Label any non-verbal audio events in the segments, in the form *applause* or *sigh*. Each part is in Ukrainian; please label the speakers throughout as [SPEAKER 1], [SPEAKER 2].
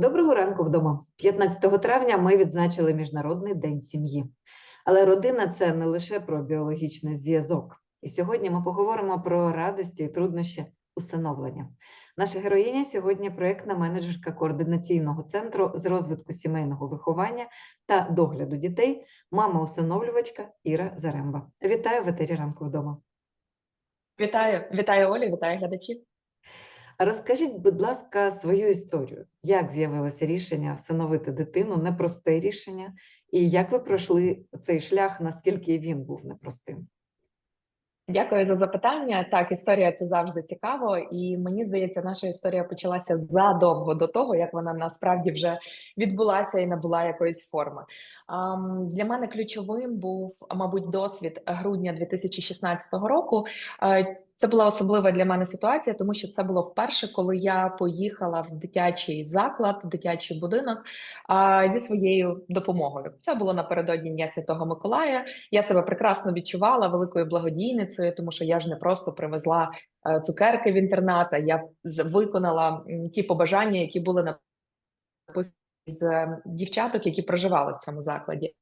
[SPEAKER 1] Доброго ранку вдома. 15 травня ми відзначили Міжнародний день сім'ї. Але родина це не лише про біологічний зв'язок. І сьогодні ми поговоримо про радості і труднощі усиновлення. Наша героїня сьогодні проєктна менеджерка координаційного центру з розвитку сімейного виховання та догляду дітей, мама-усиновлювачка Іра Заремба. Вітаю в етері ранку вдома.
[SPEAKER 2] Вітаю, вітаю Олі, вітаю глядачів.
[SPEAKER 1] Розкажіть, будь ласка, свою історію. Як з'явилося рішення всиновити дитину, непросте рішення, і як ви пройшли цей шлях, наскільки він був непростим?
[SPEAKER 2] Дякую за запитання. Так, історія це завжди цікаво, і мені здається, наша історія почалася задовго до того, як вона насправді вже відбулася і набула якоїсь форми. Для мене ключовим був, мабуть, досвід грудня 2016 року. Це була особлива для мене ситуація, тому що це було вперше, коли я поїхала в дитячий заклад, дитячий будинок а, зі своєю допомогою. Це було напередодні Дня Святого Миколая. Я себе прекрасно відчувала великою благодійницею, тому що я ж не просто привезла е, цукерки в інтернат, а я виконала ті побажання, які були написані з дівчаток, які проживали в цьому закладі.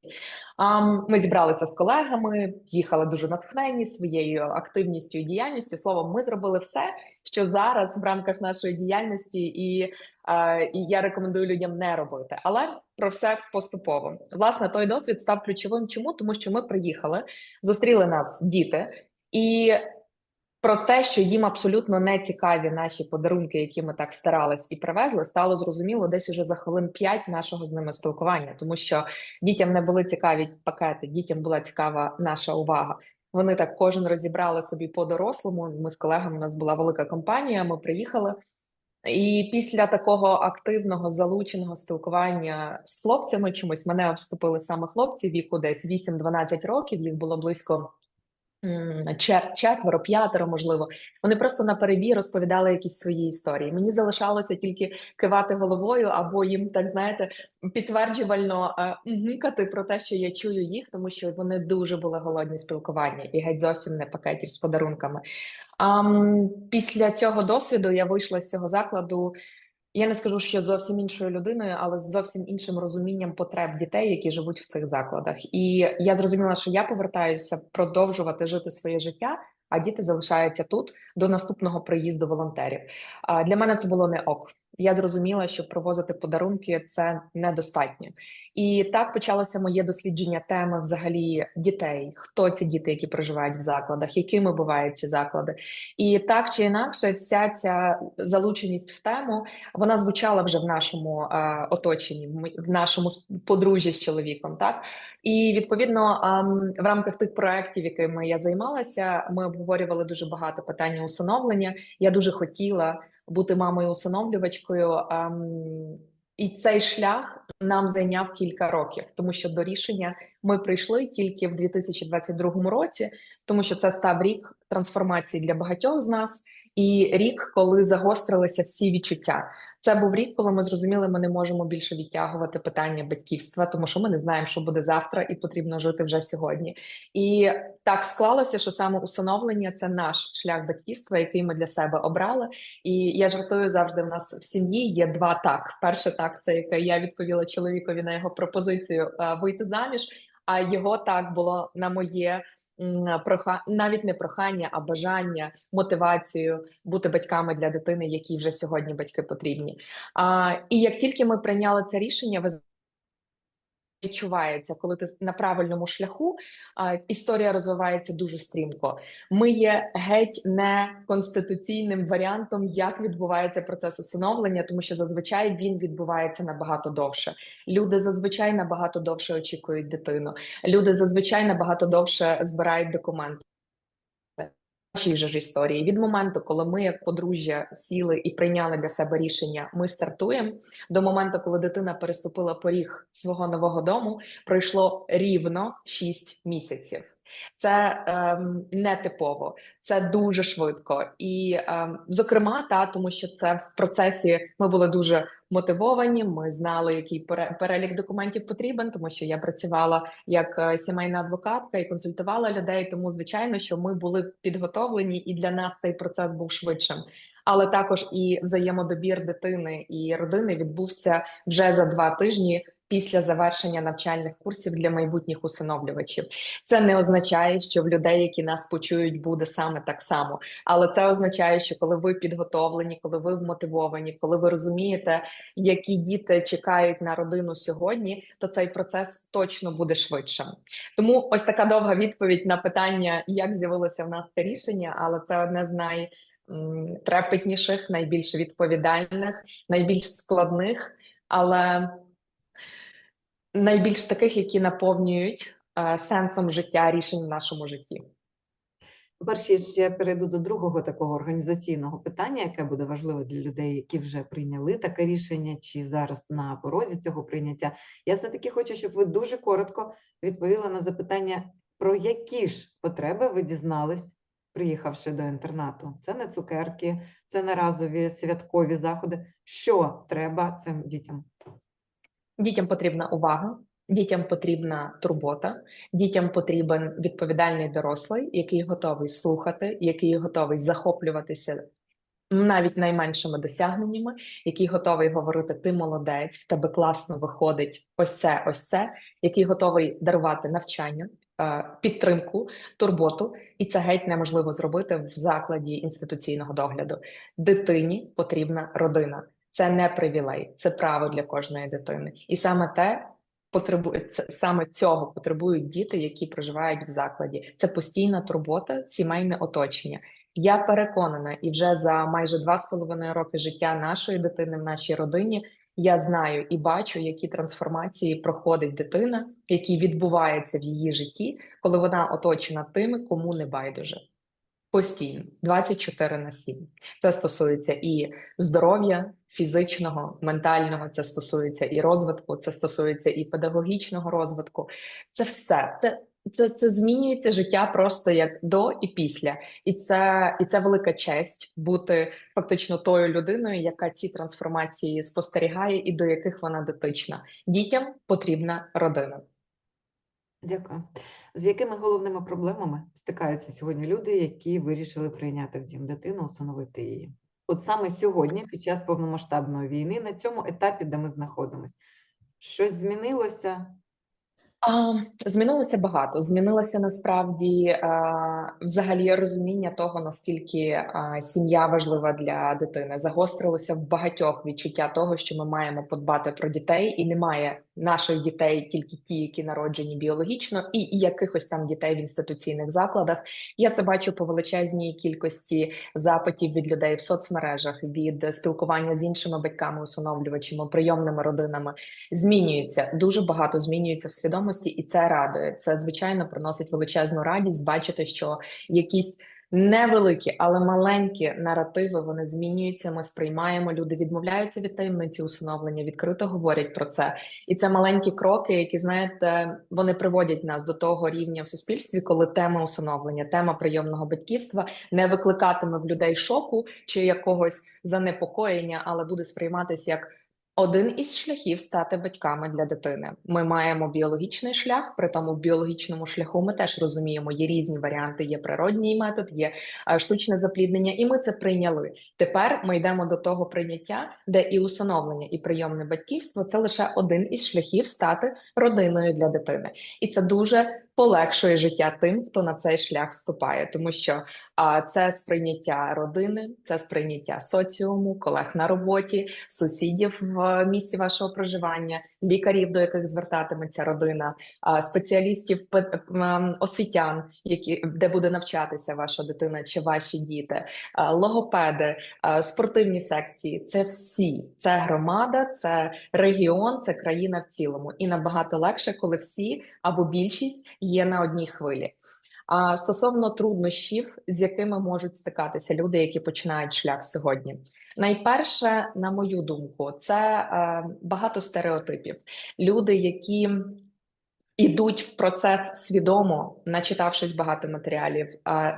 [SPEAKER 2] Ми зібралися з колегами, їхали дуже натхнені своєю активністю і діяльністю. Словом, ми зробили все, що зараз в рамках нашої діяльності, і, і я рекомендую людям не робити. Але про все поступово. Власне, той досвід став ключовим. Чому? Тому що ми приїхали, зустріли нас діти і. Про те, що їм абсолютно не цікаві наші подарунки, які ми так старались і привезли, стало зрозуміло десь уже за хвилин п'ять нашого з ними спілкування, тому що дітям не були цікаві пакети, дітям була цікава наша увага. Вони так кожен розібрали собі по дорослому. Ми з колегами у нас була велика компанія. Ми приїхали. І після такого активного залученого спілкування з хлопцями чомусь мене вступили саме хлопці віку десь 8-12 років. Їх було близько четверо, п'ятеро, можливо, вони просто на перебій розповідали якісь свої історії. Мені залишалося тільки кивати головою, або їм так знаєте, підтверджувально гикати про те, що я чую їх, тому що вони дуже були голодні спілкування і геть зовсім не пакетів з подарунками. А після цього досвіду я вийшла з цього закладу. Я не скажу, що зовсім іншою людиною, але з зовсім іншим розумінням потреб дітей, які живуть в цих закладах. І я зрозуміла, що я повертаюся продовжувати жити своє життя, а діти залишаються тут до наступного приїзду волонтерів. А для мене це було не ок. Я зрозуміла, що провозити подарунки це недостатньо. І так почалося моє дослідження теми взагалі дітей. Хто ці діти, які проживають в закладах, якими бувають ці заклади, і так чи інакше, вся ця залученість в тему вона звучала вже в нашому е, оточенні, в нашому подружжі з чоловіком. Так і відповідно е, в рамках тих проєктів, якими я займалася, ми обговорювали дуже багато питань усиновлення. Я дуже хотіла бути мамою усиновлювачкою. І цей шлях нам зайняв кілька років, тому що до рішення ми прийшли тільки в 2022 році, тому що це став рік трансформації для багатьох з нас і рік, коли загострилися всі відчуття. Це був рік, коли ми зрозуміли, ми не можемо більше відтягувати питання батьківства, тому що ми не знаємо, що буде завтра, і потрібно жити вже сьогодні. І так склалося, що саме усиновлення це наш шлях батьківства, який ми для себе обрали. І я жартую завжди. В нас в сім'ї є два так: перше так, це яке я відповіла чоловікові на його пропозицію вийти заміж. А його так було на моє проха навіть не прохання, а бажання, мотивацію бути батьками для дитини, які вже сьогодні батьки потрібні. А, І як тільки ми прийняли це рішення, ви відчувається, коли ти на правильному шляху, історія розвивається дуже стрімко. Ми є геть не конституційним варіантом, як відбувається процес усиновлення, тому що зазвичай він відбувається набагато довше. Люди зазвичай набагато довше очікують дитину. Люди зазвичай набагато довше збирають документи нашій же ж історії від моменту, коли ми, як подружжя, сіли і прийняли для себе рішення, ми стартуємо до моменту, коли дитина переступила поріг свого нового дому, пройшло рівно 6 місяців. Це ем, нетипово, це дуже швидко, і ем, зокрема, та тому що це в процесі ми були дуже мотивовані. Ми знали, який перелік документів потрібен, тому що я працювала як е, сімейна адвокатка і консультувала людей. Тому звичайно, що ми були підготовлені, і для нас цей процес був швидшим. але також і взаємодобір дитини і родини відбувся вже за два тижні. Після завершення навчальних курсів для майбутніх усиновлювачів це не означає, що в людей, які нас почують, буде саме так само. Але це означає, що коли ви підготовлені, коли ви вмотивовані, коли ви розумієте, які діти чекають на родину сьогодні, то цей процес точно буде швидшим. Тому ось така довга відповідь на питання, як з'явилося в нас це рішення, але це одне з найтрепетніших, найбільш відповідальних, найбільш складних, але найбільш таких, які наповнюють сенсом життя рішень в нашому житті.
[SPEAKER 1] Перш я ще перейду до другого такого організаційного питання, яке буде важливе для людей, які вже прийняли таке рішення, чи зараз на порозі цього прийняття. Я все-таки хочу, щоб ви дуже коротко відповіли на запитання, про які ж потреби ви дізнались, приїхавши до інтернату. Це не цукерки, це не разові святкові заходи. Що треба цим дітям?
[SPEAKER 2] Дітям потрібна увага, дітям потрібна турбота, дітям потрібен відповідальний дорослий, який готовий слухати, який готовий захоплюватися навіть найменшими досягненнями, який готовий говорити: ти молодець, в тебе класно виходить ось це, ось це, який готовий дарувати навчання. е, Підтримку, турботу, і це геть неможливо зробити в закладі інституційного догляду. Дитині потрібна родина. Це не привілей, це право для кожної дитини. І саме те потребує саме цього потребують діти, які проживають в закладі. Це постійна турбота, сімейне оточення. Я переконана, і вже за майже два з половиною роки життя нашої дитини в нашій родині. Я знаю і бачу, які трансформації проходить дитина, які відбуваються в її житті, коли вона оточена тими, кому не байдуже. Постійно 24 на 7. Це стосується і здоров'я фізичного, ментального, це стосується і розвитку, це стосується і педагогічного розвитку. Це все. Це, це, це змінюється життя просто як до і після. І це, і це велика честь бути фактично тою людиною, яка ці трансформації спостерігає і до яких вона дотична. Дітям потрібна родина.
[SPEAKER 1] Дякую. З якими головними проблемами стикаються сьогодні люди, які вирішили прийняти в дім дитину, усиновити її? От саме сьогодні, під час повномасштабної війни, на цьому етапі, де ми знаходимося, щось змінилося?
[SPEAKER 2] А, змінилося багато. Змінилося насправді а, взагалі розуміння того, наскільки а, сім'я важлива для дитини. Загострилося в багатьох відчуття того, що ми маємо подбати про дітей, і немає наших дітей тільки ті, які народжені біологічно, і якихось там дітей в інституційних закладах. Я це бачу по величезній кількості запитів від людей в соцмережах, від спілкування з іншими батьками, усиновлювачами, прийомними родинами. Змінюється дуже багато змінюється в свідомості, і це радує. Це звичайно приносить величезну радість бачити, що якісь невеликі, але маленькі наративи вони змінюються. Ми сприймаємо. Люди відмовляються від таємниці усиновлення, відкрито говорять про це. І це маленькі кроки, які знаєте, вони приводять нас до того рівня в суспільстві, коли тема усиновлення, тема прийомного батьківства не викликатиме в людей шоку чи якогось занепокоєння, але буде сприйматися як один із шляхів стати батьками для дитини. Ми маємо біологічний шлях, при тому в біологічному шляху ми теж розуміємо, є різні варіанти, є природній метод, є е, штучне запліднення, і ми це прийняли. Тепер ми йдемо до того прийняття, де і усиновлення, і прийомне батьківство це лише один із шляхів стати родиною для дитини, і це дуже полегшує життя тим, хто на цей шлях ступає, тому що а, це сприйняття родини, це сприйняття соціуму, колег на роботі, сусідів в місці вашого проживання, лікарів, до яких звертатиметься родина, спеціалістів, освітян, які де буде навчатися ваша дитина чи ваші діти, логопеди, спортивні секції. Це всі, це громада, це регіон, це країна в цілому. І набагато легше, коли всі або більшість є на одній хвилі. А стосовно труднощів, з якими можуть стикатися люди, які починають шлях сьогодні, найперше, на мою думку, це е, багато стереотипів. Люди, які ідуть в процес свідомо, начитавшись багато матеріалів,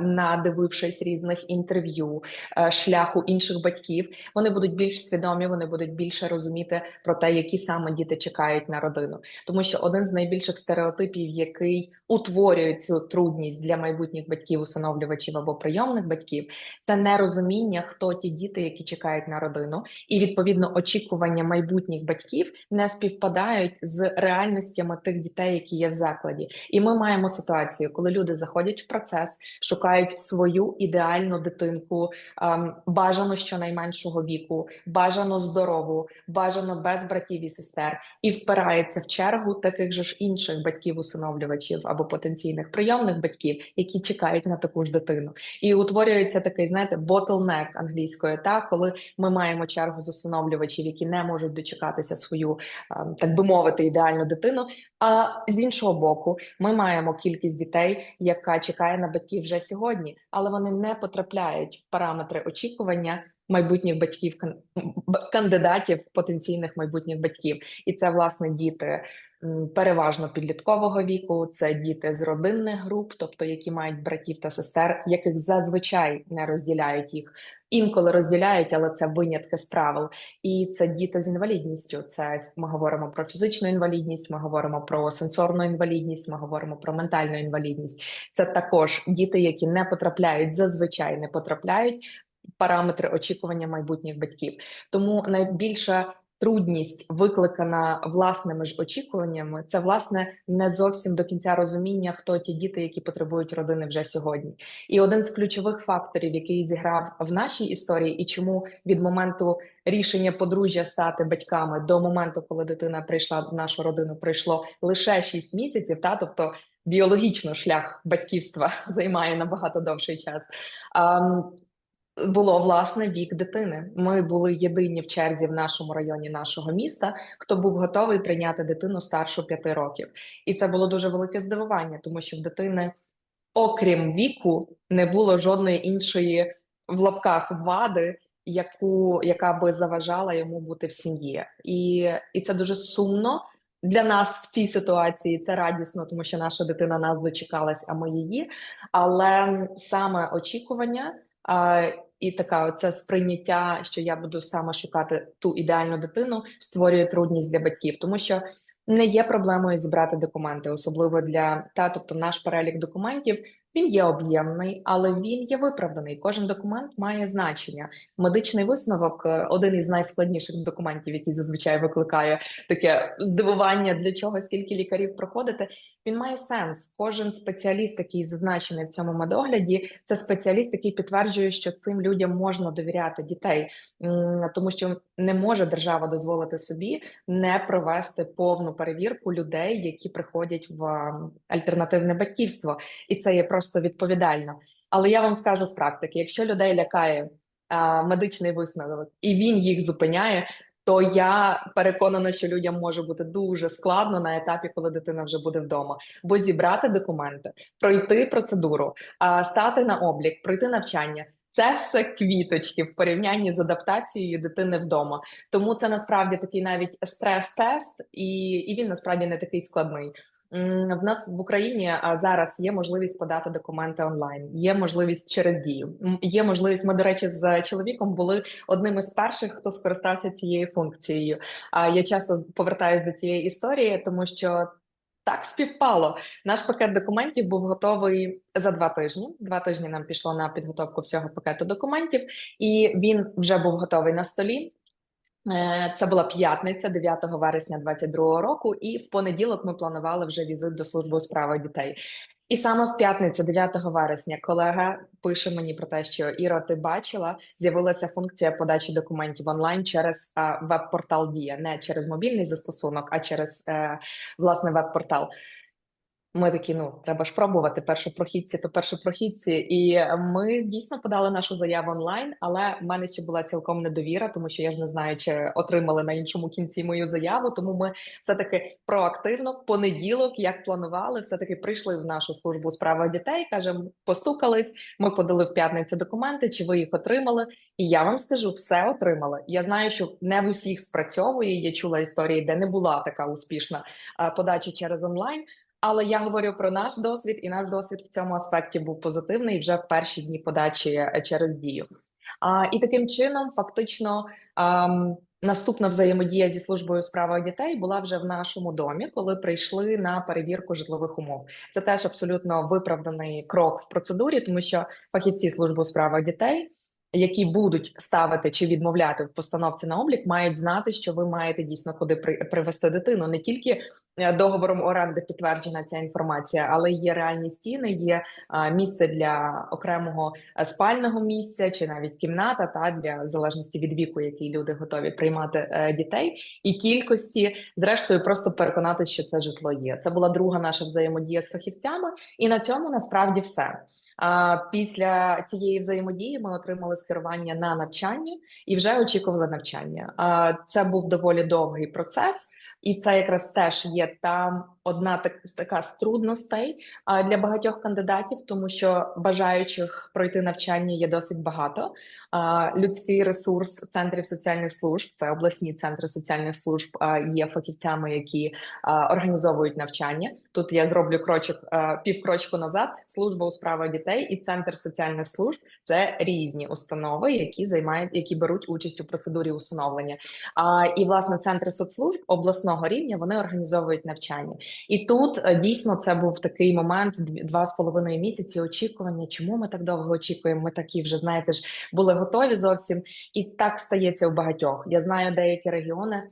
[SPEAKER 2] надивившись різних інтерв'ю, е, шляху інших батьків, вони будуть більш свідомі, вони будуть більше розуміти про те, які саме діти чекають на родину. Тому що один з найбільших стереотипів, який утворює цю трудність для майбутніх батьків, усиновлювачів або прийомних батьків, це нерозуміння, хто ті діти, які чекають на родину, і відповідно очікування майбутніх батьків не співпадають з реальностями тих дітей, які є в закладі. І ми маємо ситуацію, коли люди заходять в процес, шукають свою ідеальну дитинку, ем, бажано щонайменшого віку, бажано здорову, бажано без братів і сестер, і впирається в чергу таких же ж інших батьків-усиновлювачів або потенційних прийомних батьків, які чекають на таку ж дитину. І утворюється такий, знаєте, bottleneck англійською, та коли ми маємо чергу з усиновлювачів, які не можуть дочекатися свою, ем, так би мовити, ідеальну дитину. А з іншого боку, ми маємо кількість дітей, яка чекає на батьків вже сьогодні, але вони не потрапляють в параметри очікування майбутніх батьків кандидатів потенційних майбутніх батьків, і це власне діти переважно підліткового віку. Це діти з родинних груп, тобто які мають братів та сестер, яких зазвичай не розділяють їх. Інколи розділяють, але це винятки з правил. І це діти з інвалідністю. Це ми говоримо про фізичну інвалідність, ми говоримо про сенсорну інвалідність, ми говоримо про ментальну інвалідність. Це також діти, які не потрапляють, зазвичай не потрапляють параметри очікування майбутніх батьків. Тому найбільша трудність викликана власними ж очікуваннями, це власне не зовсім до кінця розуміння, хто ті діти, які потребують родини вже сьогодні. І один з ключових факторів, який зіграв в нашій історії, і чому від моменту рішення подружжя стати батьками до моменту, коли дитина прийшла в нашу родину, пройшло лише 6 місяців, та тобто. Біологічно шлях батьківства *laughs* займає набагато довший час. Було власне вік дитини. Ми були єдині в черзі в нашому районі нашого міста, хто був готовий прийняти дитину старшу п'яти років, і це було дуже велике здивування, тому що в дитини, окрім віку, не було жодної іншої в лапках вади, яку яка би заважала йому бути в сім'ї, і, і це дуже сумно. Для нас в цій ситуації це радісно, тому що наша дитина нас дочекалась, а ми її. Але саме очікування і така оце сприйняття, що я буду саме шукати ту ідеальну дитину, створює трудність для батьків, тому що не є проблемою зібрати документи, особливо для та, тобто наш перелік документів. Він є об'ємний, але він є виправданий. Кожен документ має значення. Медичний висновок е, один із найскладніших документів, який зазвичай викликає таке здивування для чого, скільки лікарів проходити. Він має сенс. Кожен спеціаліст, який зазначений в цьому медогляді, це спеціаліст, який підтверджує, що цим людям можна довіряти дітей, тому що не може держава дозволити собі не провести повну перевірку людей, які приходять в альтернативне батьківство, і це є просто відповідально. Але я вам скажу з практики: якщо людей лякає а, медичний висновок і він їх зупиняє. То я переконана, що людям може бути дуже складно на етапі, коли дитина вже буде вдома, бо зібрати документи, пройти процедуру, а, стати на облік, пройти навчання. Це все квіточки в порівнянні з адаптацією дитини вдома. Тому це насправді такий навіть стрес-тест, і, і він насправді не такий складний. В нас в Україні зараз є можливість подати документи онлайн, є можливість через дію. Є можливість. Ми, до речі, з чоловіком були одним із перших, хто скористався цією функцією. А я часто з- повертаюся до цієї історії, тому що так співпало. Наш пакет документів був готовий за два тижні. Два тижні нам пішло на підготовку всього пакету документів, і він вже був готовий на столі. Е, Це була п'ятниця, 9 вересня 2022 року, і в понеділок ми планували вже візит до служби у справах дітей. І саме в п'ятницю, 9 вересня, колега пише мені про те, що Іро, ти бачила, з'явилася функція подачі документів онлайн через е, веб-портал Дія, не через мобільний застосунок, а через е, власне веб-портал. Ми такі, ну треба ж пробувати першопрохідці, то першопрохідці. І ми дійсно подали нашу заяву онлайн, але в мене ще була цілком недовіра, тому що я ж не знаю, чи отримали на іншому кінці мою заяву. Тому ми все таки проактивно в понеділок, як планували, все таки прийшли в нашу службу у справах дітей. кажемо, постукались. Ми подали в п'ятницю документи. Чи ви їх отримали? І я вам скажу, все отримали. Я знаю, що не в усіх спрацьовує. Я чула історії, де не була така успішна подача через онлайн. Але я говорю про наш досвід, і наш досвід в цьому аспекті був позитивний вже в перші дні подачі е, через дію. А, і таким чином, фактично, ам, наступна взаємодія зі службою у справах дітей була вже в нашому домі, коли прийшли на перевірку житлових умов. Це теж абсолютно виправданий крок в процедурі, тому що фахівці служби у справах дітей. Які будуть ставити чи відмовляти в постановці на облік, мають знати, що ви маєте дійсно куди при, привести дитину. Не тільки е, договором оренди підтверджена ця інформація, але є реальні стіни, є місце для окремого е, спального місця, чи навіть кімната, та для залежності від віку, який люди готові приймати е, дітей, і кількості, зрештою, просто переконатися, що це житло є. Це була друга наша взаємодія з фахівцями, і на цьому насправді все. Після цієї взаємодії ми отримали скерування на навчання і вже очікували навчання. Це був доволі довгий процес, і це якраз теж є там одна так така з трудностей для багатьох кандидатів, тому що бажаючих пройти навчання є досить багато. Людський ресурс центрів соціальних служб, це обласні центри соціальних служб, є фахівцями, які організовують навчання. Тут я зроблю крочок півкрочку назад. Служба у справах дітей і центр соціальних служб це різні установи, які займають, які беруть участь у процедурі усиновлення. А і власне центри соцслужб обласного рівня вони організовують навчання. І тут е, дійсно це був такий момент два з половиною місяці очікування. Чому ми так довго очікуємо? Ми такі вже знаєте ж були готові зовсім, і так стається у багатьох. Я знаю деякі регіони.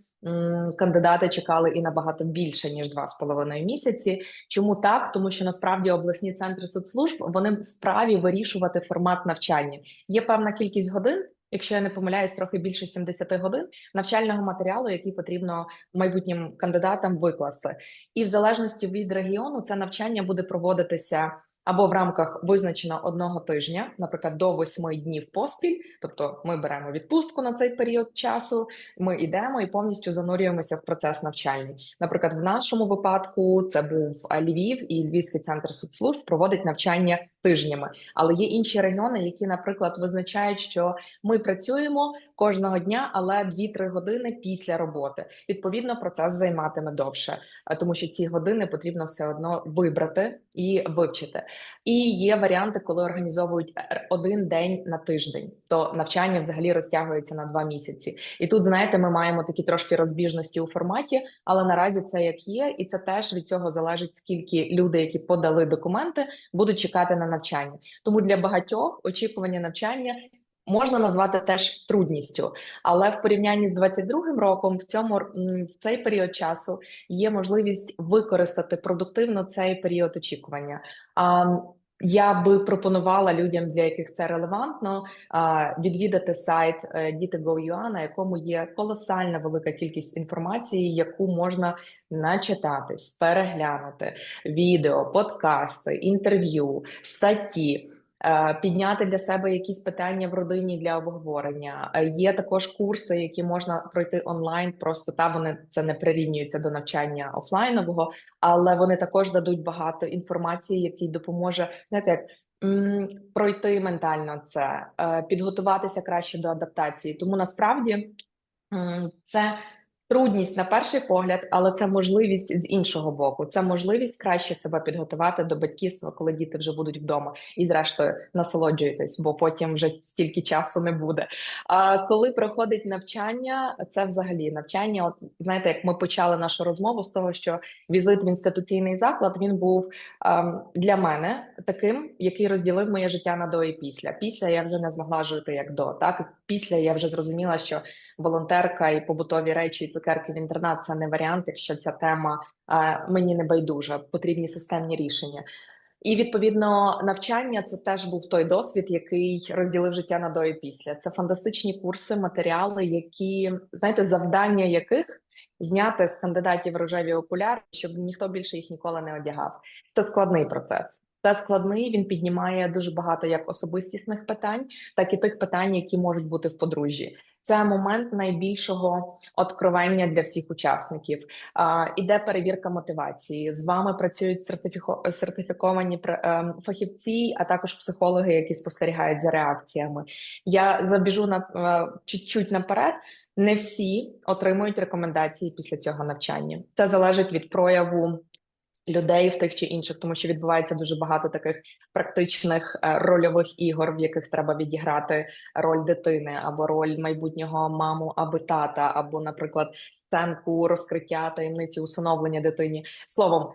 [SPEAKER 2] Кандидати чекали і набагато більше ніж два з половиною місяці. Чому так? Тому що насправді обласні центри соцслужб вони вправі вирішувати формат навчання. Є певна кількість годин, якщо я не помиляюсь, трохи більше 70 годин навчального матеріалу, який потрібно майбутнім кандидатам викласти. І в залежності від регіону це навчання буде проводитися або в рамках визначено одного тижня, наприклад, до восьми днів поспіль. Тобто ми беремо відпустку на цей період часу, ми йдемо і повністю занурюємося в процес навчальний. Наприклад, в нашому випадку це був Львів і Львівський центр соцслужб проводить навчання тижнями. Але є інші регіони, які, наприклад, визначають, що ми працюємо кожного дня, але 2-3 години після роботи. Відповідно, процес займатиме довше, тому що ці години потрібно все одно вибрати і вивчити. І є варіанти, коли організовують е, один день на тиждень, то навчання взагалі розтягується на два місяці. І тут, знаєте, ми маємо такі трошки розбіжності у форматі, але наразі це як є, і це теж від цього залежить, скільки люди, які подали документи, будуть чекати на навчання. Тому для багатьох очікування навчання. Можна назвати теж трудністю, але в порівнянні з 22-м роком в цьому в цей період часу є можливість використати продуктивно цей період очікування. А я би пропонувала людям, для яких це релевантно, відвідати сайт е, Діти.gov.ua, на якому є колосальна велика кількість інформації, яку можна начитатись, переглянути відео, подкасти, інтерв'ю, статті. Е, Підняти для себе якісь питання в родині для обговорення. Е, Є також курси, які можна пройти онлайн. Просто та вони це не прирівнюються до навчання офлайнового, але вони також дадуть багато інформації, які допоможе знаєте, як пройти ментально це, е, підготуватися краще до адаптації. Тому насправді це трудність на перший погляд, але це можливість з іншого боку. Це можливість краще себе підготувати до батьківства, коли діти вже будуть вдома. І зрештою насолоджуйтесь, бо потім вже стільки часу не буде. А коли проходить навчання, це взагалі навчання. От знаєте, як ми почали нашу розмову з того, що візит в інституційний заклад він був ем, для мене таким, який розділив моє життя на до і після. Після я вже не змогла жити як до. Так після я вже зрозуміла, що волонтерка і побутові речі, і цукерки в інтернат це не варіант, якщо ця тема е, мені не байдужа, потрібні системні рішення. І відповідно навчання це теж був той досвід, який розділив життя на до і після. Це фантастичні курси, матеріали, які знаєте, завдання яких зняти з кандидатів рожеві окуляри, щоб ніхто більше їх ніколи не одягав. Це складний процес. Це складний. Він піднімає дуже багато як особистісних питань, так і тих питань, які можуть бути в подружжі. Це момент найбільшого откровення для всіх учасників. А, іде перевірка мотивації. З вами працюють сертифіко- сертифіковані ем, фахівці, а також психологи, які спостерігають за реакціями. Я забіжу на е, чуть-чуть наперед. Не всі отримують рекомендації після цього навчання. Це залежить від прояву людей в тих чи інших, тому що відбувається дуже багато таких практичних е, рольових ігор, в яких треба відіграти роль дитини або роль майбутнього маму або тата, або, наприклад, сценку розкриття таємниці усиновлення дитині. Словом,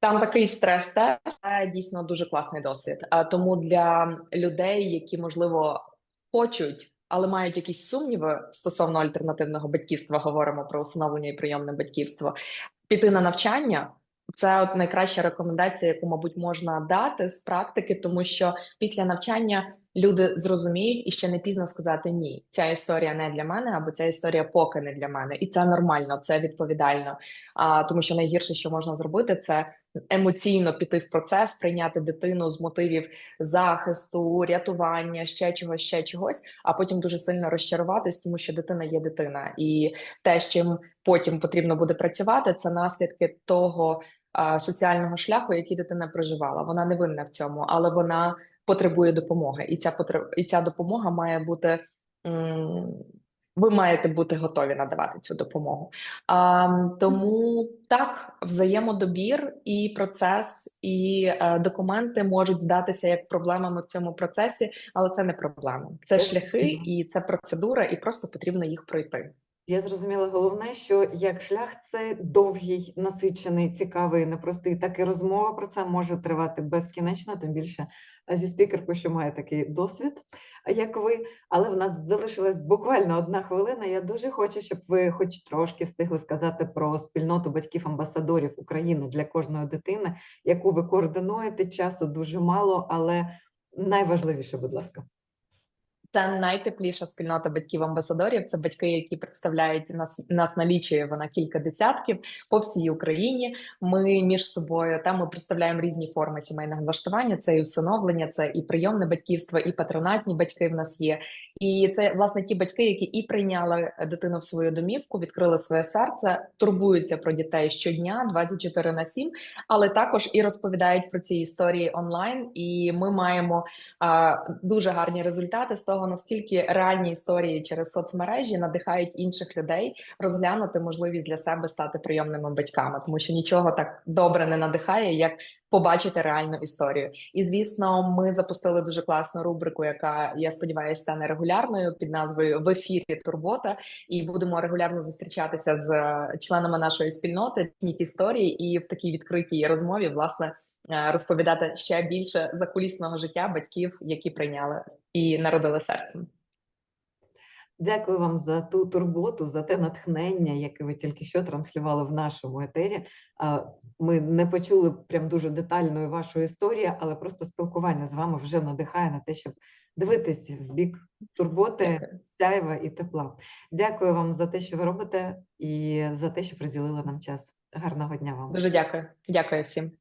[SPEAKER 2] там такий стрес-тест дійсно дуже класний досвід. А тому для людей, які можливо хочуть. Але мають якісь сумніви стосовно альтернативного батьківства, говоримо про усиновлення і прийомне батьківство. Піти на навчання це от найкраща рекомендація, яку, мабуть, можна дати з практики, тому що після навчання люди зрозуміють і ще не пізно сказати ні, ця історія не для мене, або ця історія поки не для мене, і це нормально, це відповідально. А тому, що найгірше, що можна зробити, це емоційно піти в процес, прийняти дитину з мотивів захисту, рятування, ще чогось, ще чогось, а потім дуже сильно розчаруватись, тому що дитина є дитина, і те, з чим потім потрібно буде працювати, це наслідки того соціального шляху, який дитина проживала. Вона не винна в цьому, але вона потребує допомоги, і ця потреб... і ця допомога має бути. Ви маєте бути готові надавати цю допомогу. А, тому так, взаємодобір і процес, і е, документи можуть здатися як проблемами в цьому процесі, але це не проблема. Це
[SPEAKER 1] Це
[SPEAKER 2] шляхи і це процедура, і просто потрібно їх пройти.
[SPEAKER 1] Я зрозуміла головне, що як шлях це довгий, насичений, цікавий, непростий, так і розмова про це може тривати безкінечно, тим більше е, зі спікеркою, що має такий досвід, е, як ви. Але в нас залишилась буквально одна хвилина. Я дуже хочу, щоб ви хоч трошки встигли сказати про спільноту батьків-амбасадорів України для кожної дитини, яку ви координуєте. Часу дуже мало, але найважливіше, будь ласка.
[SPEAKER 2] Це найтепліша спільнота батьків-амбасадорів. Це батьки, які представляють нас нас налічує вона кілька десятків по всій Україні. Ми між собою там ми представляємо різні форми сімейного влаштування. Це і усиновлення, це і прийомне батьківство, і патронатні батьки в нас є. І це власне ті батьки, які і прийняли дитину в свою домівку, відкрили своє серце, турбуються про дітей щодня, 24 на 7, але також і розповідають про ці історії онлайн. І ми маємо а, дуже гарні результати з того, наскільки реальні історії через соцмережі надихають інших людей розглянути можливість для себе стати прийомними батьками, тому що нічого так добре не надихає, як побачити реальну історію. І звісно, ми запустили дуже класну рубрику, яка я сподіваюся стане регулярною під назвою в ефірі Турбота. І будемо регулярно зустрічатися з е, членами нашої спільноти їх історії, і в такій відкритій розмові власне е, розповідати ще більше закулісного життя батьків, які прийняли і народили серцем.
[SPEAKER 1] Дякую вам за ту турботу, за те натхнення, яке ви тільки що транслювали в нашому етері. Ми не почули прям дуже детальної вашої історії, але просто спілкування з вами вже надихає на те, щоб дивитись в бік турботи, сяйва і тепла. Дякую вам за те, що ви робите, і за те, що приділили нам час. Гарного дня вам.
[SPEAKER 2] Дуже дякую. Дякую всім.